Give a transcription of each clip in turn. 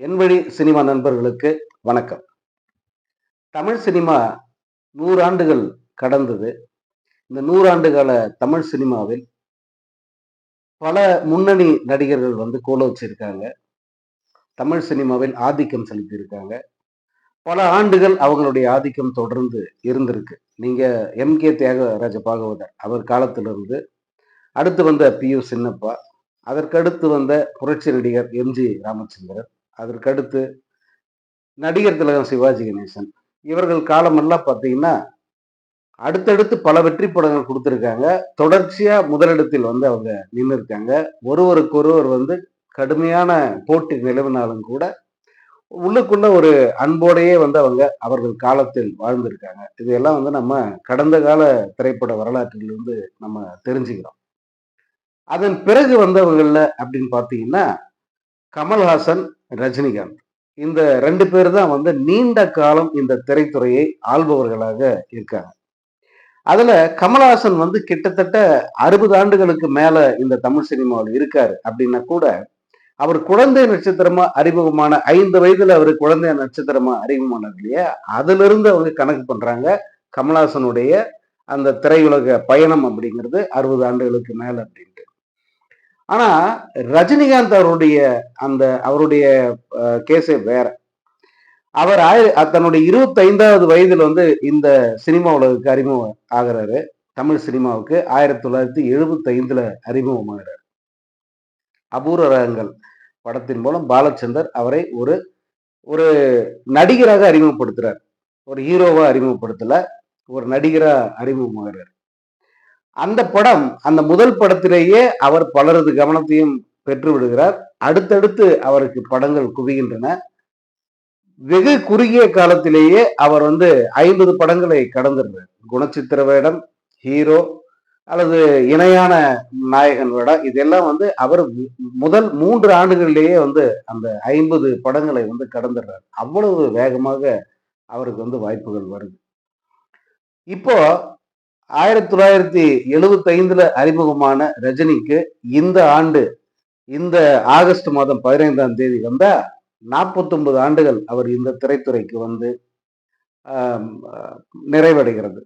என்வழி cinema நண்பர்களுக்கு வணக்கம். Tamil cinema நூறாண்டுகள் கடந்தது. இந்த நூறாண்டு கால தமிழ் சினிமாவில் பல முன்னணி நடிகர்கள் வந்து கோல வச்சிருக்காங்க. தமிழ் சினிமாவில் ஆதிக்கம் செலுத்தியிருக்காங்க. பல ஆண்டுகள் அவங்களுடைய ஆதிக்கம் தொடர்ந்து இருந்திருக்கு. நீங்க எம் கே தியாகராஜ பாகவதர் அவர் காலத்திலிருந்து அடுத்து வந்த பி யு சின்னப்பா அதற்கடுத்து வந்த புரட்சி நடிகர் எம்ஜி ராமச்சந்திரன் அதற்கடுத்து நடிகர் திலகம் சிவாஜி கணேசன். இவர்கள் காலமெல்லாம் பார்த்தீங்கன்னா அடுத்தடுத்து பல வெற்றி படங்கள் கொடுத்துருக்காங்க. தொடர்ச்சியாக முதலிடத்தில் வந்து அவங்க நின்று இருக்காங்க ஒருவருக்கொருவர் வந்து கடுமையான போட்டி நிலவினாலும் கூட உள்ளுக்குள்ள ஒரு அன்போடையே வந்து அவங்க அவர்கள் காலத்தில் வாழ்ந்திருக்காங்க. இதையெல்லாம் வந்து நம்ம கடந்த கால திரைப்பட வரலாற்றிலிருந்து நம்ம தெரிஞ்சுக்கிறோம். அதன் பிறகு வந்தவர்களில் அப்படின்னு பார்த்தீங்கன்னா கமல்ஹாசன் ரஜினிகாந்த். இந்த ரெண்டு பேர் தான் வந்து நீண்ட காலம் இந்த திரைத்துறையை ஆள்பவர்களாக இருக்காங்க. அதுல கமலஹாசன் வந்து கிட்டத்தட்ட அறுபது ஆண்டுகளுக்கு மேல இந்த தமிழ் சினிமாவில் இருக்காரு அப்படின்னா கூட அவர் குழந்தை நட்சத்திரமா அறிமுகமான ஐந்து வயதுல அவர் குழந்தை நட்சத்திரமா அறிமுகமானது இல்லையா? அதுல இருந்து அவங்க கணக்கு பண்றாங்க. கமலஹாசனுடைய அந்த திரையுலக பயணம் அப்படிங்கிறது அறுபது ஆண்டுகளுக்கு மேல அப்படின்னு. ஆனா ரஜினிகாந்த் அவருடைய அந்த அவருடைய கேஸே வேற. அவர் ஆயிர தன்னுடைய இருபத்தி ஐந்தாவது வயதுல வந்து இந்த சினிமா உலகுக்கு அறிமுகம் ஆகிறாரு. தமிழ் சினிமாவுக்கு ஆயிரத்தி தொள்ளாயிரத்தி எழுபத்தி ஐந்துல அறிமுகமாகிறார். அபூர்வ ரகங்கள் படத்தின் மூலம் பாலச்சந்தர் அவரை ஒரு ஒரு நடிகராக அறிமுகப்படுத்துறார். ஒரு ஹீரோவா அறிமுகப்படுத்தல ஒரு நடிகரா அறிமுகமாகிறார். அந்த படம் அந்த முதல் படத்திலேயே அவர் பலரது கவனத்தையும் பெற்று விடுகிறார். அடுத்தடுத்து அவருக்கு படங்கள் குவிகின்றன. வெகு குறுகிய காலத்திலேயே அவர் வந்து ஐம்பது படங்களை கடந்துடுறார் குணச்சித்திர வேடம் ஹீரோ அல்லது இணையான நாயகன் வேடம் இதெல்லாம் வந்து அவர் முதல் மூன்று ஆண்டுகளிலேயே வந்து அந்த ஐம்பது படங்களை வந்து கடந்துடுறார் அவ்வளவு வேகமாக அவருக்கு வந்து வாய்ப்புகள் வருது. இப்போ ஆயிரத்தி தொள்ளாயிரத்தி எழுபத்தி ஐந்துல அறிமுகமான ரஜினிக்கு இந்த ஆண்டு இந்த ஆகஸ்ட் மாதம் பதினைந்தாம் தேதி வந்தா நாற்பத்தொன்பது ஆண்டுகள் அவர் இந்த திரைத்துறைக்கு வந்து நிறைவடைகிறது.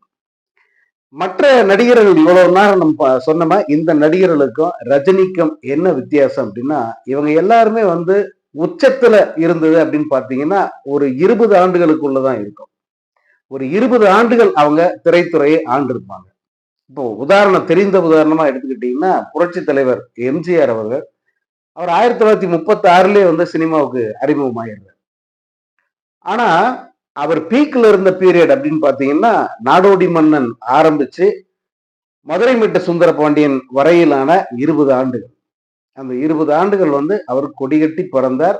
மற்ற நடிகர்கள் இவ்வளவு நேரம் நம்ம சொன்னோமா இந்த நடிகர்களுக்கும் ரஜினிக்கும் என்ன வித்தியாசம் அப்படின்னா இவங்க எல்லாருமே வந்து உச்சத்துல இருந்தது அப்படின்னு பாத்தீங்கன்னா ஒரு இருபது ஆண்டுகளுக்குள்ளதான் இருக்கும். ஒரு இருபது ஆண்டுகள் அவங்க திரைத்துறையை ஆண்டிருப்பாங்க. இப்போ உதாரணம் தெரிந்த உதாரணமா எடுத்துக்கிட்டீங்கன்னா புரட்சி தலைவர் எம்ஜிஆர் அவர்கள் அவர் ஆயிரத்தி தொள்ளாயிரத்தி முப்பத்தி ஆறுலேயே வந்து சினிமாவுக்கு அறிமுகமாயிடுறார். ஆனா அவர் பீக்ல இருந்த பீரியட் அப்படின்னு பாத்தீங்கன்னா நாடோடி மன்னன் ஆரம்பிச்சு மதுரை மீட்ட சுந்தர பாண்டியன் வரையிலான இருபது ஆண்டுகள். அந்த இருபது ஆண்டுகள் வந்து அவர் கொடிகட்டி பிறந்தார்.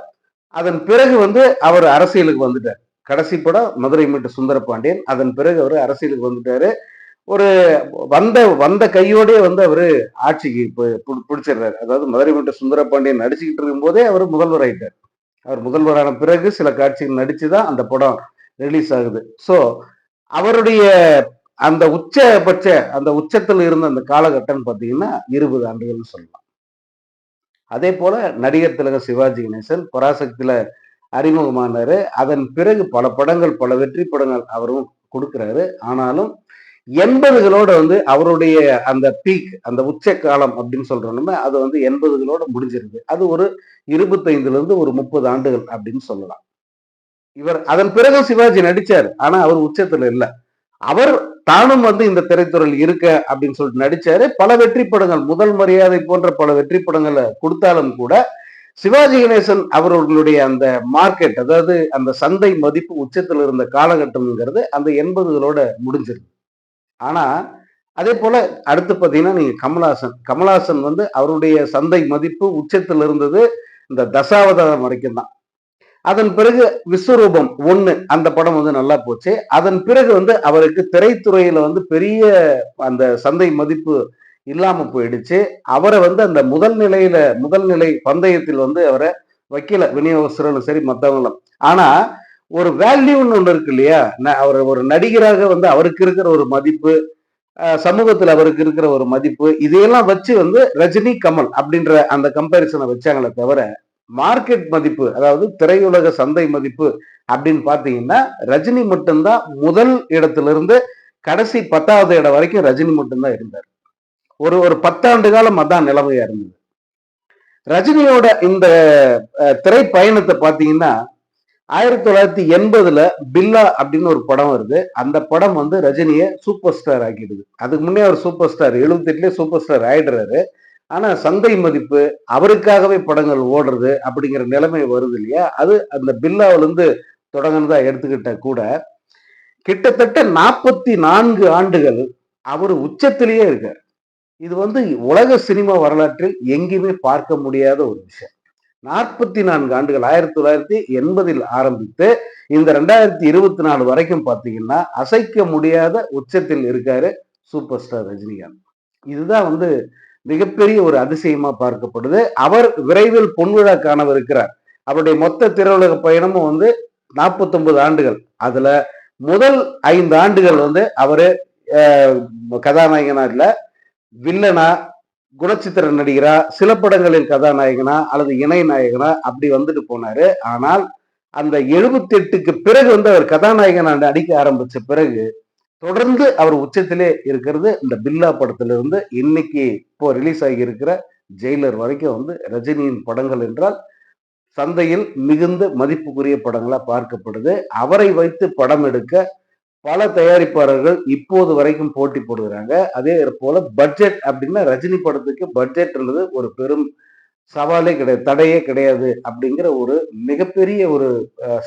அதன் பிறகு வந்து அவர் அரசியலுக்கு வந்துட்டார். கடைசி படம் மதுரை மீட்டு சுந்தர பாண்டியன் அதன் பிறகு அவர் அரசியலுக்கு வந்துட்டாரு. ஒரு வந்த வந்த கையோடே வந்து அவர் ஆட்சிக்கு பிடிச்சிடுறாரு. அதாவது மதுரை மீட்டு சுந்தர பாண்டியன் நடிச்சுக்கிட்டு இருக்கும் போதே அவர் முதல்வர் ஆயிட்டார். அவர் முதல்வரான பிறகு சில காட்சிகள் நடிச்சு தான் அந்த படம் ரிலீஸ் ஆகுது. ஸோ அவருடைய அந்த உச்சபட்ச அந்த உச்சத்தில் இருந்த அந்த காலகட்டம் பார்த்தீங்கன்னா இருபது ஆண்டுகள்னு சொல்லலாம். அதே போல நடிகர் திலக சிவாஜி கணேசன் பராசக்தியில அறிமுகமானாரு. அதன் பிறகு பல படங்கள் பல வெற்றி படங்கள் அவரும் கொடுக்கிறாரு. ஆனாலும் எண்பதுகளோட வந்து அவருடைய அந்த பீக் அந்த உச்ச காலம் அப்படின்னு சொல்றோம்னா அது வந்து எண்பதுகளோட முடிஞ்சிருது. அது ஒரு இருபத்தைந்துல இருந்து ஒரு முப்பது ஆண்டுகள் அப்படின்னு சொல்லலாம். இவர் அதன் பிறகு சிவாஜி நடிச்சார். ஆனா அவர் உச்சத்துல இல்ல. அவர் தானும் வந்து இந்த திரைத்துறையில் இருக்க அப்படின்னு சொல்லிட்டு நடிச்சாரு. பல வெற்றி படங்கள் முதல் மரியாதை போன்ற பல வெற்றி படங்களை கொடுத்தாலும் கூட சிவாஜி கணேசன் அவர்களுடைய அந்த மார்க்கெட் அதாவது அந்த சந்தை மதிப்பு உச்சத்தில் இருந்த காலகட்டம்ங்கிறது அந்த எண்பதுகளோட முடிஞ்சிருக்கு. ஆனா அதே போல அடுத்து பார்த்தீங்கன்னா நீங்க கமலாசன் கமலாசன் வந்து அவருடைய சந்தை மதிப்பு உச்சத்தில் இருந்தது இந்த தசாவதாரம் வரைக்கும் தான். அதன் பிறகு விஸ்வரூபம் ஒன்று அந்த படம் வந்து நல்லா போச்சு. அதன் பிறகு வந்து அவருக்கு திரைத்துறையில வந்து பெரிய அந்த சந்தை மதிப்பு இல்லாம போயிடுச்சு. அவரை வந்து அந்த முதல் நிலையில முதல் நிலை பந்தயத்தில் வந்து அவரை வைக்கல விநியோகஸ்தர்களும் சரி மற்றவங்களும் ஆனா ஒரு வேல்யூன்னு ஒன்று இருக்கு இல்லையா? அவர் ஒரு நடிகராக வந்து அவருக்கு இருக்கிற ஒரு மதிப்பு சமூகத்தில் அவருக்கு இருக்கிற ஒரு மதிப்பு இதையெல்லாம் வச்சு வந்து ரஜினி கமல் அப்படின்ற அந்த கம்பேரிசனை வச்சாங்களே தவிர மார்க்கெட் மதிப்பு அதாவது திரையுலக சந்தை மதிப்பு அப்படின்னு பார்த்தீங்கன்னா ரஜினி மட்டும்தான் முதல் இடத்துல இருந்து கடைசி பத்தாவது இடம் வரைக்கும் ரஜினி மட்டும்தான் இருந்தார். ஒரு ஒரு பத்தாண்டு காலம் அதான் நிலைமையா இருந்தது. ரஜினியோட இந்த திரைப்பயணத்தை பார்த்தீங்கன்னா ஆயிரத்தி தொள்ளாயிரத்தி எண்பதுல பில்லா அப்படின்னு ஒரு படம் வருது. அந்த படம் வந்து ரஜினியை சூப்பர் ஸ்டார் ஆக்கிடுது. அதுக்கு முன்னே அவர் சூப்பர் ஸ்டார் எழுபத்தெட்டுலேயே சூப்பர் ஸ்டார் ஆயிடுறாரு. ஆனா சந்தை மதிப்பு அவருக்காகவே படங்கள் ஓடுறது அப்படிங்கிற நிலைமை வருது இல்லையா? அது அந்த பில்லாவிலிருந்து தொடங்கினதா எடுத்துக்கிட்ட கூட கிட்டத்தட்ட நாற்பத்தி நான்கு ஆண்டுகள் அவர் உச்சத்திலேயே இருக்கார். இது வந்து உலக சினிமா வரலாற்றில் எங்கேயுமே பார்க்க முடியாத ஒரு விஷயம். நாற்பத்தி நான்கு ஆண்டுகள் ஆயிரத்தி தொள்ளாயிரத்தி எண்பதில் ஆரம்பித்து இந்த ரெண்டாயிரத்தி இருபத்தி நாலு வரைக்கும் பார்த்தீங்கன்னா அசைக்க முடியாத உச்சத்தில் இருக்காரு சூப்பர் ஸ்டார் ரஜினிகாந்த். இதுதான் வந்து மிகப்பெரிய ஒரு அதிசயமா பார்க்கப்படுது. அவர் விரைவில் பொன்விழா காணவிருக்கிறார். அவருடைய மொத்த திரையுலக பயணமும் வந்து நாற்பத்தி ஒன்பது ஆண்டுகள். அதுல முதல் ஐந்து ஆண்டுகள் வந்து அவரு கதாநாயகனா இல்லை வில்லனா குணச்சித்திர நடிகரா சில படங்களில் கதாநாயகனா அல்லது இணை நாயகனா அப்படி வந்துட்டு போனாரு. ஆனால் அந்த எழுபத்தி எட்டுக்கு பிறகு வந்து அவர் கதாநாயகனா நடிக்க ஆரம்பிச்ச பிறகு தொடர்ந்து அவர் உச்சத்திலே இருக்கிறது. இந்த பில்லா படத்திலிருந்து இன்னைக்கு இப்போ ரிலீஸ் ஆகி இருக்கிற ஜெயிலர் வரைக்கும் வந்து ரஜினியின் படங்கள் என்றால் சந்தையில் மிகுந்த மதிப்புக்குரிய படங்களா பார்க்கப்படுது. அவரை வைத்து படம் எடுக்க பல தயாரிப்பாளர்கள் இப்போது வரைக்கும் போட்டி போடுகிறாங்க. அதே போல பட்ஜெட் அப்படின்னா ரஜினி படத்துக்கு பட்ஜெட்ன்றது ஒரு பெரும் சவாலே கிடையாது தடையே கிடையாது அப்படிங்கிற ஒரு மிகப்பெரிய ஒரு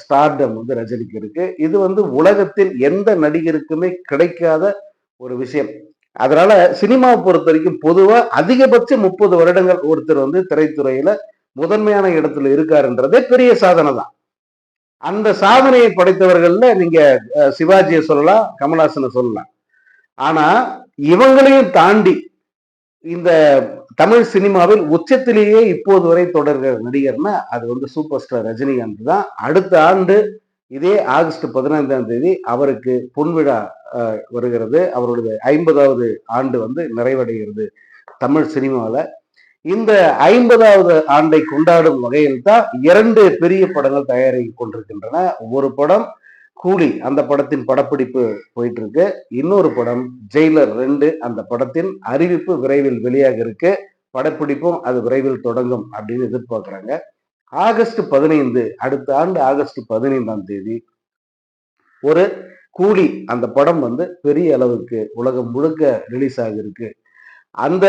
ஸ்டார்டம் வந்து ரஜினிக்கு இருக்கு. இது வந்து உலகத்தில் எந்த நடிகருக்குமே கிடைக்காத ஒரு விஷயம். அதனால சினிமாவை பொறுத்த வரைக்கும் பொதுவா அதிகபட்சம் முப்பது வருடங்கள் ஒருத்தர் வந்து திரைத்துறையில முதன்மையான இடத்துல இருக்காருன்றதே பெரிய சாதனை தான். அந்த சாதனையை படைத்தவர்கள்ல நீங்க சிவாஜியை சொல்லலாம் கமல்ஹாசனை சொல்லலாம். ஆனா இவங்களையும் தாண்டி இந்த தமிழ் சினிமாவில் உச்சத்திலேயே இப்போது வரை தொடர்கிற நடிகர்னா அது வந்து சூப்பர் ஸ்டார் ரஜினிகாந்த் தான். அடுத்த ஆண்டு இதே ஆகஸ்ட் பதினைந்தாம் தேதி அவருக்கு பொன்விழா வருகிறது. அவருடைய ஐம்பதாவது ஆண்டு வந்து நிறைவடைகிறது தமிழ் சினிமாவில். இந்த ஐம்பதாவது ஆண்டை கொண்டாடும் வகையில் தான் இரண்டு பெரிய படங்கள் தயாரிக்க கொண்டிருக்கின்றன. ஒரு படம் கூலி அந்த படத்தின் படப்பிடிப்பு போயிட்டு இருக்கு இன்னொரு படம் ஜெயிலர் ரெண்டு அந்த படத்தின் அறிவிப்பு விரைவில் வெளியாக இருக்கு. படப்பிடிப்பும் அது விரைவில் தொடங்கும் அப்படின்னு எதிர்பார்க்குறாங்க. ஆகஸ்ட் பதினைந்து அடுத்த ஆண்டு ஆகஸ்ட் பதினைந்தாம் தேதி ஒரு கூலி அந்த படம் வந்து பெரிய அளவுக்கு உலகம் முழுக்க ரிலீஸ் ஆகிருக்கு அந்த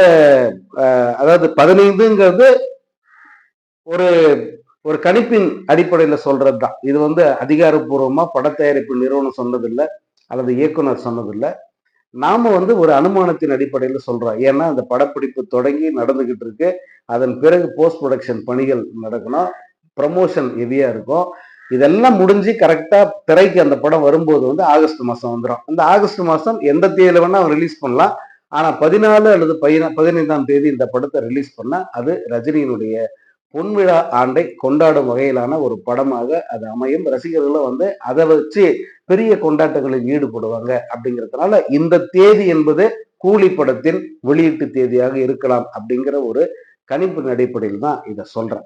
அதாவது பதினைந்துங்கிறது ஒரு ஒரு கணிப்பின் அடிப்படையில் சொல்றது தான் இது வந்து அதிகாரப்பூர்வமாக பட தயாரிப்பு நிறுவனம் சொன்னதில்லை அல்லது இயக்குனர் சொன்னதில்லை. நாம வந்து ஒரு அனுமானத்தின் அடிப்படையில் சொல்றோம். ஏன்னா அந்த படப்பிடிப்பு தொடங்கி நடந்துகிட்டு இருக்கு. அதன் பிறகு போஸ்ட் ப்ரொடக்ஷன் பணிகள் நடக்கணும். ப்ரமோஷன் ஹெவியா இருக்கும். இதெல்லாம் முடிஞ்சு கரெக்டா திரைக்கு அந்த படம் வரும்போது வந்து ஆகஸ்ட் மாசம் வந்துடும் அந்த ஆகஸ்ட் மாசம் எந்த தேதியில வேணா ரிலீஸ் பண்ணலாம். ஆனா பதினாலு அல்லது பதினைந்தாம் தேதி இந்த படத்தை ரிலீஸ் பண்ண அது ரஜினியினுடைய பொன்விழா ஆண்டை கொண்டாடும் வகையிலான ஒரு படமாக அது அமையும். ரசிகர்களும் வந்து அதை வச்சு பெரிய கொண்டாட்டங்களில் ஈடுபடுவாங்க அப்படிங்கிறதுனால இந்த தேதி என்பது கூலி படத்தின் வெளியீட்டு தேதியாக இருக்கலாம் அப்படிங்கிற ஒரு கணிப்பின் அடிப்படையில் தான் இதை சொல்றேன்.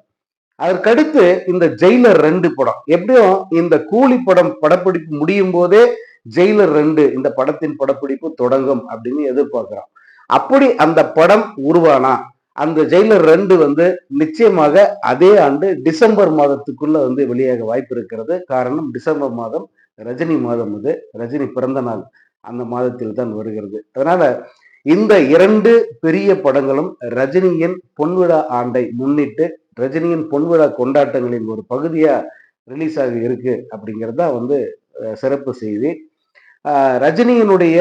அதற்கடுத்து இந்த ஜெயிலர் ரெண்டு படம். எப்படியும் இந்த கூலி படம் படப்பிடிப்பு முடியும் போதே ஜெயிலர் ரெண்டு இந்த படத்தின் படப்பிடிப்பு தொடங்கும் அப்படின்னு எதிர்பார்க்கிறோம். அப்படி அந்த படம் உருவானா? அந்த ஜெயிலர் ரெண்டு வந்து நிச்சயமாக அதே ஆண்டு டிசம்பர் மாதத்துக்குள்ள வந்து வெளியாக வாய்ப்பு இருக்கிறது. காரணம் டிசம்பர் மாதம் ரஜினி மாதம் இது. ரஜினி பிறந்த நாள் அந்த மாதத்தில் தான் வருகிறது. அதனால இந்த இரண்டு பெரிய படங்களும் ரஜினியின் பொன்விழா ஆண்டை முன்னிட்டு ரஜினியின் பொன்விழா கொண்டாட்டங்களின் ஒரு பகுதியா ரிலீஸ் ஆகி இருக்கு தான் வந்து சிறப்பு செய்தி. ரஜினியினுடைய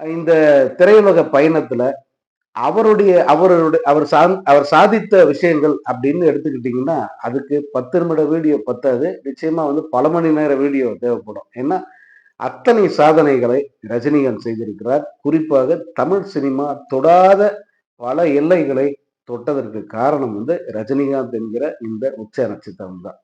இந்த திரையுலக பயணத்துல அவருடைய அவருடைய அவர் சா அவர் சாதித்த விஷயங்கள் அப்படின்னு எடுத்துக்கிட்டிங்கன்னா அதுக்கு பத்து நிமிட வீடியோ பத்தாது. நிச்சயமா வந்து பல மணி நேர வீடியோ தேவைப்படும். ஏன்னா அத்தனை சாதனைகளை ரஜினிகாந்த் செய்திருக்கிறார். குறிப்பாக தமிழ் சினிமா தொடாத பல எல்லைகளை தொட்டதற்கு காரணம் வந்து ரஜினிகாந்த் என்கிற இந்த உச்ச நட்சத்திரம் தான்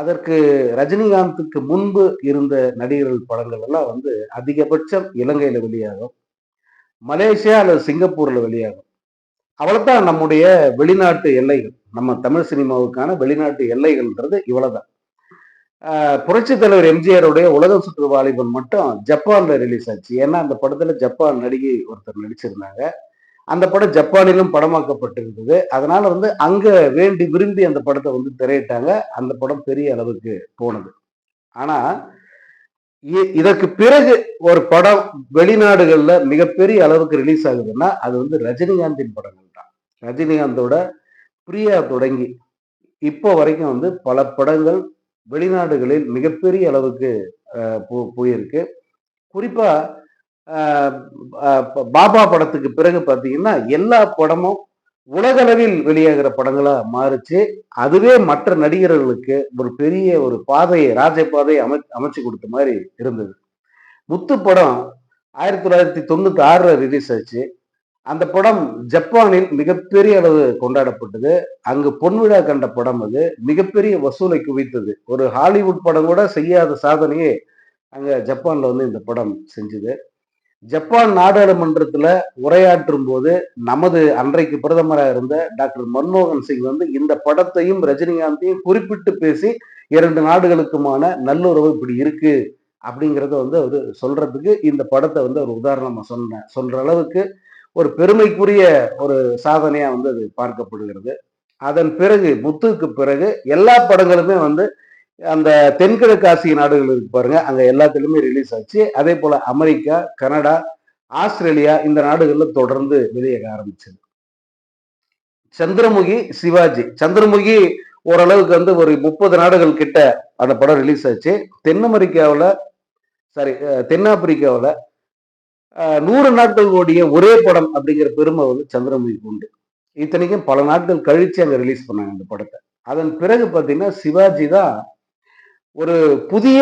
அதற்கு ரஜினிகாந்துக்கு முன்பு இருந்த நடிகர்கள் படங்கள் எல்லாம் வந்து அதிகபட்சம் இலங்கையில வெளியாகும். மலேசியா அல்லது சிங்கப்பூர்ல வெளியாகும். அவ்வளவுதான் நம்முடைய வெளிநாட்டு எல்லைகள். நம்ம தமிழ் சினிமாவுக்கான வெளிநாட்டு எல்லைகள்ன்றது இவ்வளவுதான். புரட்சி தலைவர் எம்ஜிஆருடைய உலகம் சுற்று வாலிபன் மட்டும் ஜப்பான்ல ரிலீஸ் ஆச்சு. ஏன்னா அந்த படத்துல ஜப்பான் நடிகை ஒருத்தர் நடிச்சிருந்தாங்க. அந்த படம் ஜப்பானிலும் படமாக்கப்பட்டிருந்தது. அதனால வந்து அங்க வேண்டி விரும்பி அந்த படத்தை வந்து திரையிட்டாங்க. அந்த படம் பெரிய அளவுக்கு போனது. ஆனா இதற்கு பிறகு ஒரு படம் வெளிநாடுகள்ல மிகப்பெரிய அளவுக்கு ரிலீஸ் ஆகுதுன்னா அது வந்து ரஜினிகாந்தின் படங்கள் தான். ரஜினிகாந்தோட பிரியா தொடங்கி இப்போ வரைக்கும் வந்து பல படங்கள் வெளிநாடுகளில் மிகப்பெரிய அளவுக்கு போயிருக்கு. குறிப்பா பாபா படத்துக்கு பிறகு பார்த்தீங்கன்னா எல்லா படமும் உலகளவில் வெளியாகிற படங்களா மாறுச்சு. அதுவே மற்ற நடிகர்களுக்கு ஒரு பெரிய ஒரு பாதையை ராஜ பாதையை அமை அமைச்சு கொடுத்த மாதிரி இருந்தது. முத்து படம் ஆயிரத்தி தொள்ளாயிரத்தி தொண்ணூத்தி ஆறுல ரிலீஸ் ஆச்சு. அந்த படம் ஜப்பானில் மிகப்பெரிய அளவு கொண்டாடப்பட்டது. அங்கு பொன்விழா கண்ட படம் அது. மிகப்பெரிய வசூலை குவித்தது. ஒரு ஹாலிவுட் படம் கூட செய்யாத சாதனையே அங்க ஜப்பான்ல வந்து இந்த படம் செஞ்சது. ஜப்பான் நாடாளுமன்றத்தில் உரையாற்றும் போது நமது அன்றைக்கு பிரதமராக இருந்த டாக்டர் மன்மோகன் சிங் வந்து இந்த படத்தையும் ரஜினிகாந்தையும் குறிப்பிட்டு பேசி இரண்டு நாடுகளுக்குமான நல்லுறவு இப்படி இருக்கு அப்படிங்கிறத வந்து அவர் சொல்றதுக்கு இந்த படத்தை வந்து ஒரு உதாரணமாக சொன்ன சொல்ற அளவுக்கு ஒரு பெருமைக்குரிய ஒரு சாதனையாக வந்து அது பார்க்கப்படுகிறது. அதன் பிறகு முத்துக்கு பிறகு எல்லா படங்களுமே வந்து அந்த தென்கிழக்கு ஆசிய நாடுகள் இருக்கு பாருங்க. அங்க எல்லாத்துலயுமே ரிலீஸ் ஆச்சு. அதே போல அமெரிக்கா கனடா ஆஸ்திரேலியா இந்த நாடுகள்ல தொடர்ந்து வெளியாக ஆரம்பிச்சது. சந்திரமுகி சிவாஜி. சந்திரமுகி ஓரளவுக்கு வந்து ஒரு முப்பது நாடுகள் கிட்ட அந்த படம் ரிலீஸ் ஆச்சு. தென் அமெரிக்காவில் சாரி தென்னாப்பிரிக்காவில் நூறு நாட்கள் ஓடிய ஒரே படம் அப்படிங்கிற பெருமை வந்து சந்திரமுகிக்கு உண்டு. இத்தனைக்கும் பல நாட்கள் கழிச்சு அங்க ரிலீஸ் பண்ணாங்க அந்த படத்தை. அதன் பிறகு பார்த்தீங்கன்னா சிவாஜி தான் ஒரு புதிய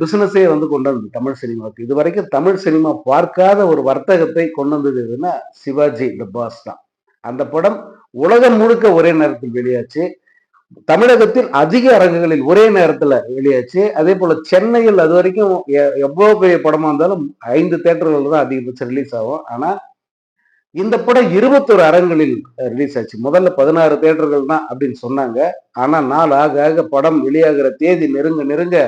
பிசினஸே வந்து கொண்டு வந்தது தமிழ் சினிமாவுக்கு. இது வரைக்கும் தமிழ் சினிமா பார்க்காத ஒரு வர்த்தகத்தை கொண்டு வந்தது எதுன்னா சிவாஜி த பாஸ் தான். அந்த படம் உலகம் முழுக்க ஒரே நேரத்தில் வெளியாச்சு. தமிழகத்தில் அதிக அரங்குகளில் ஒரே நேரத்தில் வெளியாச்சு. அதே போல சென்னையில் அது வரைக்கும் எவ்வளோ பெரிய படமா இருந்தாலும் ஐந்து தேட்டர்கள் தான் அதிகபட்சம் ரிலீஸ் ஆகும். ஆனால் இந்த படம் இருபத்தொரு அரங்குகளில் ரிலீஸ் ஆச்சு. முதல்ல பதினாறு தேட்டர்கள் தான் அப்படின்னு சொன்னாங்க. ஆனா நாள் ஆக ஆக படம் வெளியாகிற தேதி நெருங்க நெருங்க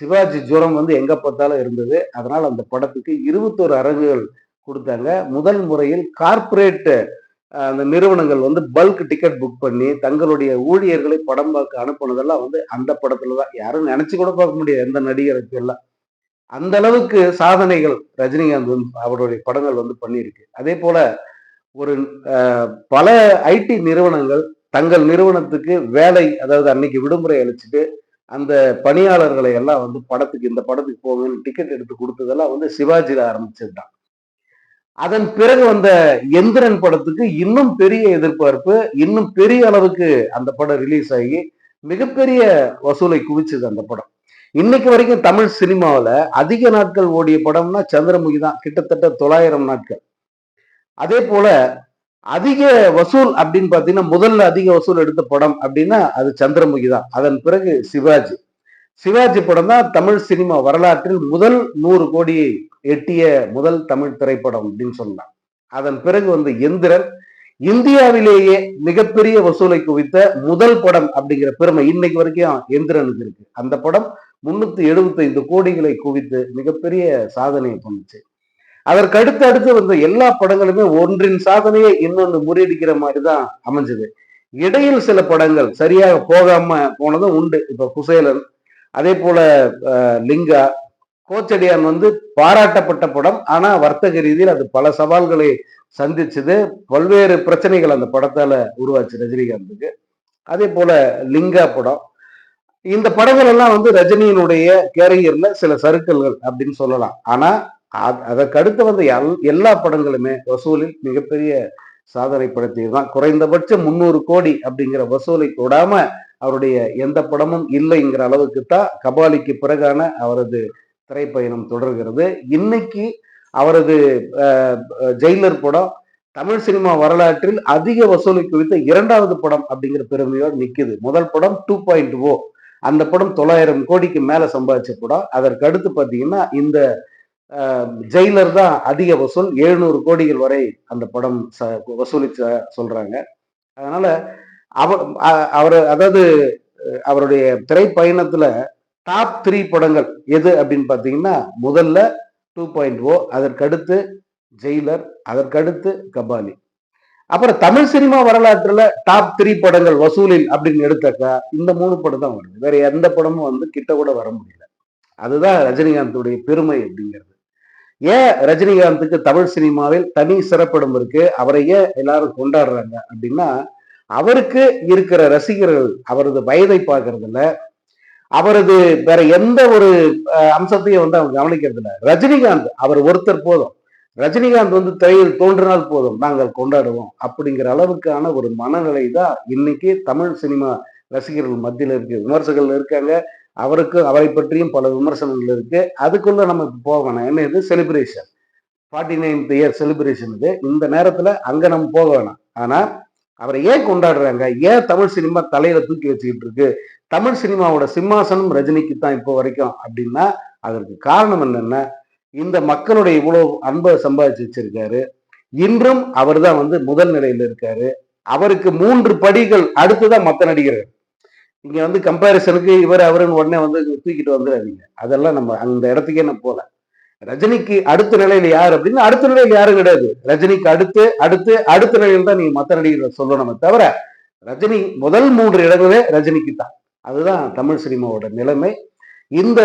சிவாஜி ஜுரம் வந்து எங்க பார்த்தாலும் இருந்தது. அதனால அந்த படத்துக்கு இருபத்தொரு அரங்குகள் கொடுத்தாங்க. முதல் முறையில் கார்பரேட் அந்த நிறுவனங்கள் வந்து பல்க் டிக்கெட் புக் பண்ணி தங்களுடைய ஊழியர்களை படம் பார்க்க அனுப்புனதெல்லாம் வந்து அந்த படத்துல தான். யாரும் நினைச்சு கூட பார்க்க முடியாது எந்த நடிகருக்கு எல்லாம் அந்த அளவுக்கு சாதனைகள் ரஜினிகாந்த் வந்து அவருடைய படங்கள் வந்து பண்ணியிருக்கு. அதே போல ஒரு பல ஐடி நிறுவனங்கள் தங்கள் நிறுவனத்துக்கு வேலை அதாவது அன்னைக்கு விடுமுறை அளிச்சுட்டு அந்த பணியாளர்களை எல்லாம் வந்து படத்துக்கு இந்த படத்துக்கு போகணும்னு டிக்கெட் எடுத்து கொடுத்ததெல்லாம் வந்து சிவாஜியில் ஆரம்பிச்சது தான் அதன் பிறகு வந்த எந்திரன் படத்துக்கு இன்னும் பெரிய எதிர்பார்ப்பு இன்னும் பெரிய அளவுக்கு அந்த படம் ரிலீஸ் ஆகி மிகப்பெரிய வசூலை குவிச்சது அந்த படம். இன்னைக்கு வரைக்கும் தமிழ் சினிமாவில் அதிக நாட்கள் ஓடிய படம்னா சந்திரமுகி தான். கிட்டத்தட்ட தொள்ளாயிரம் நாட்கள். அதே போல அதிக வசூல் அப்படின்னு பார்த்தீங்கன்னா முதல்ல அதிக வசூல் எடுத்த படம் அப்படின்னா அது சந்திரமுகி தான். அதன் பிறகு சிவாஜி. சிவாஜி படம் தான் தமிழ் சினிமா வரலாற்றில் முதல் நூறு கோடியை எட்டிய முதல் தமிழ் திரைப்படம் அப்படின்னு சொல்லலாம் அதன் பிறகு வந்து எந்திரன் இந்தியாவிலேயே மிகப்பெரிய வசூலை குவித்த முதல் படம் அப்படிங்கிற பெருமை இன்னைக்கு வரைக்கும் எந்திரனுக்கு இருக்கு. அந்த படம் முன்னூத்தி எழுபத்தைந்து கோடிகளை குவித்து மிகப்பெரிய சாதனையை பண்ணுச்சு அதற்கு அடுத்து அடுத்து வந்த எல்லா படங்களுமே ஒன்றின் சாதனையை இன்னொன்று முறியடிக்கிற மாதிரி தான் அமைஞ்சது. இடையில் சில படங்கள் சரியாக போகாம போனதும் உண்டு. இப்ப குசேலன் அதே போல லிங்கா கோச்சடியான் வந்து பாராட்டப்பட்ட படம். ஆனா வர்த்தக ரீதியில் அது பல சவால்களை சந்திச்சது. பல்வேறு பிரச்சனைகள் அந்த படத்தால உருவாச்சு ரஜினிகாந்துக்கு. அதே போல லிங்கா படம். இந்த படங்கள் எல்லாம் வந்து ரஜினியினுடைய கேரியர்ல சில சருக்கல்கள் அப்படின்னு சொல்லலாம். ஆனா அதற்கு அடுத்து வந்த எல்லா படங்களுமே வசூலில் மிகப்பெரிய சாதனை படுத்தியதுதான் குறைந்தபட்சம் முன்னூறு கோடி அப்படிங்கிற வசூலை தொடாம அவருடைய எந்த படமும் இல்லைங்கிற அளவுக்கு தான் கபாலிக்கு பிறகான அவரது திரைப்பயணம் தொடர்கிறது. இன்னைக்கு அவரது ஜெயிலர் படம் தமிழ் சினிமா வரலாற்றில் அதிக வசூலை குறித்த இரண்டாவது படம் அப்படிங்கிற பெருமையோடு நிற்குது முதல் படம் டூ பாயிண்ட் ஓ அந்த படம் தொள்ளாயிரம் கோடிக்கு மேல சம்பாதிச்ச படம். அதற்கு அடுத்து பார்த்தீங்கன்னா இந்த ஜெயிலர் தான் அதிக வசூல் எழுநூறு கோடிகள் வரை அந்த படம் வசூலிச்ச சொல்றாங்க. அதனால அவர் அவர் அதாவது அவருடைய திரைப்பயணத்துல டாப் த்ரீ படங்கள் எது அப்படின்னு பார்த்தீங்கன்னா முதல்ல டூ பாயிண்ட் ஓ oh, அதற்கடுத்து ஜெயிலர் அதற்கடுத்து கபாலி. அப்புறம் தமிழ் சினிமா வரலாற்றுல டாப் த்ரீ படங்கள் வசூலில் அப்படின்னு எடுத்தாக்கா இந்த மூணு படம் தான் வருது. வேற எந்த படமும் வந்து கிட்ட கூட வர முடியல. அதுதான் ரஜினிகாந்துடைய பெருமை அப்படிங்கிறது. ஏன் ரஜினிகாந்துக்கு தமிழ் சினிமாவில் தனி சிறப்பிடம் இருக்கு? அவரை ஏன் எல்லாரும் கொண்டாடுறாங்க அப்படின்னா அவருக்கு இருக்கிற ரசிகர்கள் அவரது வயதை பார்க்கறதுல அவரது வேற எந்த ஒரு அம்சத்தையும் வந்து அவங்க கவனிக்கிறது இல்லை ரஜினிகாந்த் அவர் ஒருத்தர் போதும். ரஜினிகாந்த் வந்து திரையில் தோன்றினால் போதும் நாங்கள் கொண்டாடுவோம் அப்படிங்கிற அளவுக்கான ஒரு மனநிலை தான் இன்னைக்கு தமிழ் சினிமா ரசிகர்கள் மத்தியில் இருக்கு. விமர்சகர்கள் இருக்காங்க அவருக்கு அவரை பற்றியும் பல விமர்சனங்கள் இருக்கு. அதுக்குள்ள நம்ம போக வேணாம். என்ன இது? Celebration forty ninth year celebration இது. இந்த நேரத்தில் அங்கே நம்ம போக வேணாம். ஆனால் அவரை ஏன் கொண்டாடுறாங்க? ஏன் தமிழ் சினிமா தலையில தூக்கி வச்சுக்கிட்டு இருக்கு? தமிழ் சினிமாவோட சிம்மாசனம் ரஜினிக்கு தான் இப்போ வரைக்கும் அப்படின்னா அதற்கு காரணம் என்னென்ன? இந்த மக்களுடைய இவ்வளவு அன்பை சம்பாதிச்சு வச்சிருக்காரு. இன்றும் அவர் தான் வந்து முதல் நிலையில இருக்காரு. அவருக்கு மூன்று படிகள் அடுத்துதான் மத்த நடிகர்கள். இங்க வந்து கம்பேரிசனுக்கு இவர் அவருன்னு உடனே வந்து தூக்கிட்டு வந்துடாதீங்க அதெல்லாம் நம்ம அந்த இடத்துக்கே நம்ம போல ரஜினிக்கு அடுத்த நிலையில யார் அப்படின்னா அடுத்த நிலையில யாரும் கிடையாது. ரஜினிக்கு அடுத்து அடுத்து அடுத்த நிலையில் தான் நீங்க மத்த நடிகர்களை சொல்லணுமே. தவிர ரஜினி முதல் மூன்று இடங்களே ரஜினிக்கு தான் அதுதான் தமிழ் சினிமாவோட நிலைமை. இந்த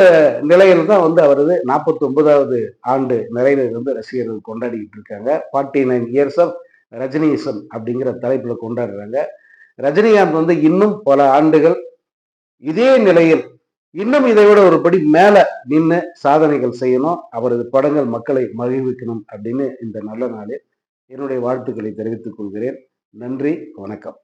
நிலையில தான் வந்து அவரது நாற்பத்தி ஒன்பதாவது ஆண்டு நிறைவு வந்து ரசிகர்கள் கொண்டாடிக்கிட்டு இருக்காங்க. Forty nine years of Rajinism அப்படிங்கிற தலைப்பில் கொண்டாடுறாங்க. ரஜினிகாந்த் வந்து இன்னும் பல ஆண்டுகள் இதே நிலையில் இன்னும் இதை விட ஒரு படி மேல நின்று சாதனைகள் செய்யணும். அவரது படங்கள் மக்களை மகிழ்விக்கணும் அப்படின்னு இந்த நல்ல நாளில் என்னுடைய வாழ்த்துக்களை தெரிவித்துக் கொள்கிறேன். நன்றி வணக்கம்.